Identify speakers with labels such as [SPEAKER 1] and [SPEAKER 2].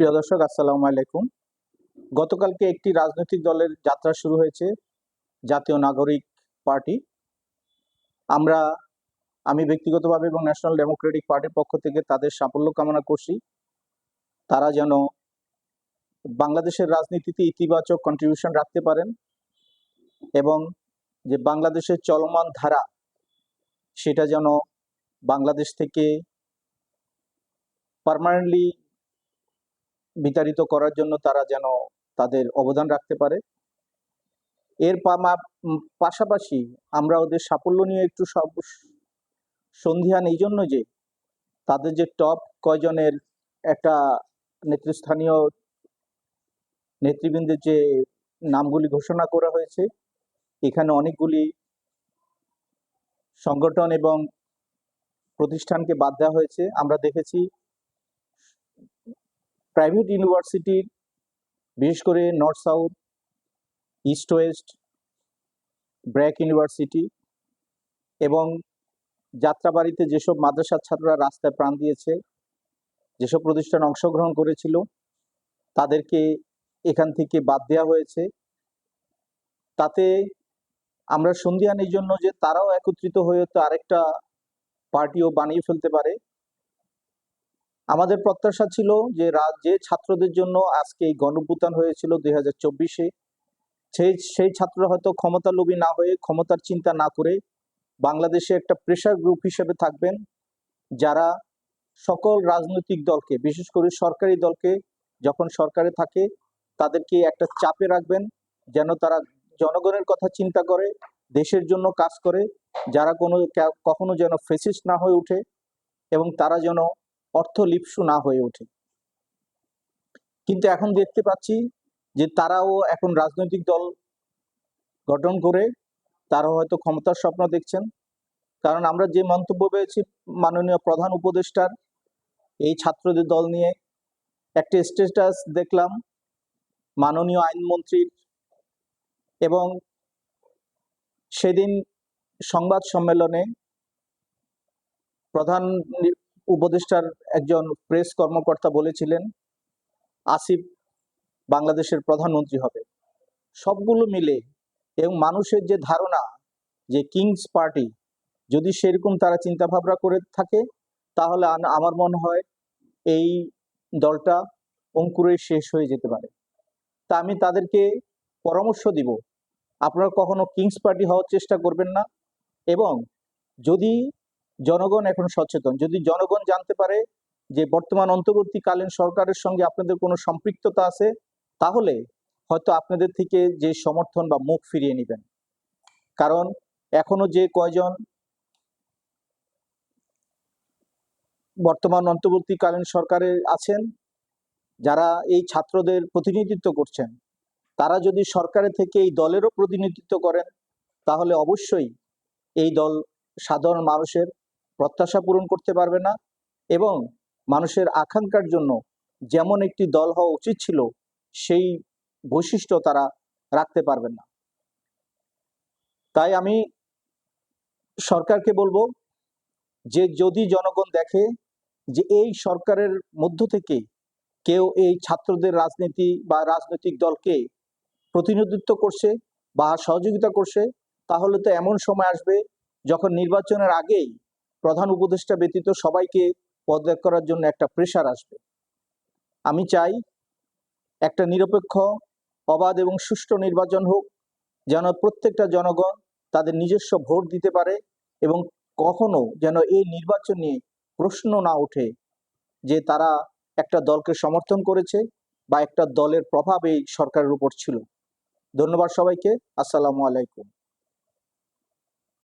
[SPEAKER 1] প্রিয় দর্শক, আসসালামু আলাইকুম। গতকালকে একটি রাজনৈতিক দলের যাত্রা শুরু হয়েছে, জাতীয় নাগরিক পার্টি। আমরা, আমি ব্যক্তিগতভাবে এবং ন্যাশনাল ডেমোক্রেটিক পার্টির পক্ষ থেকে তাদের সাফল্য কামনা করছি। তারা যেন বাংলাদেশের রাজনীতিতে ইতিবাচক কন্ট্রিবিউশন রাখতে পারেন এবং যে বাংলাদেশের চলমান ধারা, সেটা যেন বাংলাদেশ থেকে পার্মানেন্টলি বিতাড়িত করার জন্য তারা যেন তাদের অবদান রাখতে পারে। এর পাশাপাশি আমরা ওদের সাফল্য নিয়ে একটু সব সন্ধিহান এই জন্য যে তাদের যে টপ কয়জনের একটা নেতৃস্থানীয় নেতৃবৃন্দের যে নামগুলি ঘোষণা করা হয়েছে, এখানে অনেকগুলি সংগঠন এবং প্রতিষ্ঠানকে বাদ দেওয়া হয়েছে। আমরা দেখেছি প্রাইভেট ইউনিভার্সিটির বিশেষ করে North South East West BRAC university এবং যাত্রাবাড়িতে যেসব মাদ্রাসার ছাত্ররা রাস্তায় প্রাণ দিয়েছে, যেসব প্রতিষ্ঠান অংশগ্রহণ করেছিল, তাদেরকে এখান থেকে বাদ দেওয়া হয়েছে। তাতে আমরা সন্ধিয়ান এই জন্য যে তারাও একত্রিত হয়ে তো আরেকটা পার্টিও বানিয়ে ফেলতে পারে। আমাদের প্রত্যাশা ছিল যে রা- যে ছাত্রদের জন্য আজকে এই গণভ্যুত্থান হয়েছিল দুই হাজার চব্বিশে, সেই সেই ছাত্ররা হয়তো ক্ষমতা লোভী না হয়ে ক্ষমতার চিন্তা না করে বাংলাদেশে একটা প্রেশার গ্রুপ হিসেবে থাকবেন, যারা সকল রাজনৈতিক দলকে, বিশেষ করে সরকারি দলকে, যখন সরকারে থাকে, তাদেরকে একটা চাপে রাখবেন, যেন তারা জনগণের কথা চিন্তা করে, দেশের জন্য কাজ করে, যারা কোনো কখনো যেন ফেসিস্ট না হয়ে ওঠে, এবং তারা যেন অর্থ লিপসু না হয়ে ওঠে। কিন্তু এখন দেখতে পাচ্ছি যে তারাও এখন রাজনৈতিক দল গঠন করে তারা হয়তো ক্ষমতার স্বপ্ন দেখছেন। কারণ আমরা যে মন্তব্য পেয়েছি মাননীয় প্রধান উপদেষ্টার, এই ছাত্রদের দল নিয়ে, একটি স্ট্যাটাস দেখলাম মাননীয় আইনমন্ত্রীর এবং সেদিন সংবাদ সম্মেলনে প্রধান উপদেষ্টার একজন প্রেস কর্মকর্তা বলেছিলেন, আসিফ বাংলাদেশের প্রধানমন্ত্রী হবে। সবগুলো মিলে এবং মানুষের যে ধারণা যে কিংস পার্টি, যদি সেরকম তারা চিন্তা ভাবনা করে থাকে, তাহলে আমার মনে হয় এই দলটা অঙ্কুরে শেষ হয়ে যেতে পারে। তা আমি তাদেরকে পরামর্শ দিব, আপনারা কখনো কিংস পার্টি হওয়ার চেষ্টা করবেন না এবং যদি জনগণ এখন সচেতন। যদি জনগণ জানতে পারে যে বর্তমান অন্তর্বর্তীকালীন সরকারের সঙ্গে আপনাদের কোনো সম্পৃক্ততা আছে, তাহলে হয়তো আপনাদের থেকে যে সমর্থন বা মুখ ফিরিয়ে নেবেন। কারণ এখনও যে কয়জন বর্তমান অন্তর্বর্তীকালীন সরকারে আছেন, যারা এই ছাত্রদের প্রতিনিধিত্ব করছেন, তারা যদি সরকারের থেকে এই দলেরও প্রতিনিধিত্ব করেন, তাহলে অবশ্যই এই দল সাধারণ মানুষের প্রত্যাশা পূরণ করতে পারবে না এবং মানুষের আকাঙ্ক্ষার জন্য যেমন একটি দল হওয়া উচিত ছিল, সেই বৈশিষ্ট্য তারা রাখতে পারবেন না। তাই আমি সরকারকে বলব যে যদি জনগণ দেখে যে এই সরকারের মধ্য থেকে কেউ এই ছাত্রদের রাজনীতি বা রাজনৈতিক দলকে প্রতিনিধিত্ব করছে বা সহযোগিতা করছে, তাহলে তো এমন সময় আসবে যখন নির্বাচনের আগেই প্রধান উপদেষ্টা ব্যতীত সবাইকে পদত্যাগ করার জন্য একটা প্রেশার আসবে। আমি চাই একটা নিরপেক্ষ, অবাধ এবং সুষ্ঠু নির্বাচন হোক, যেন প্রত্যেকটা জনগণ তাদের নিজস্ব ভোট দিতে পারে এবং কখনো যেন এই নির্বাচন নিয়ে প্রশ্ন না ওঠে যে তারা একটা দলকে সমর্থন করেছে বা একটা দলের প্রভাব এই সরকারের উপর ছিল। ধন্যবাদ সবাইকে। আসসালামু আলাইকুম।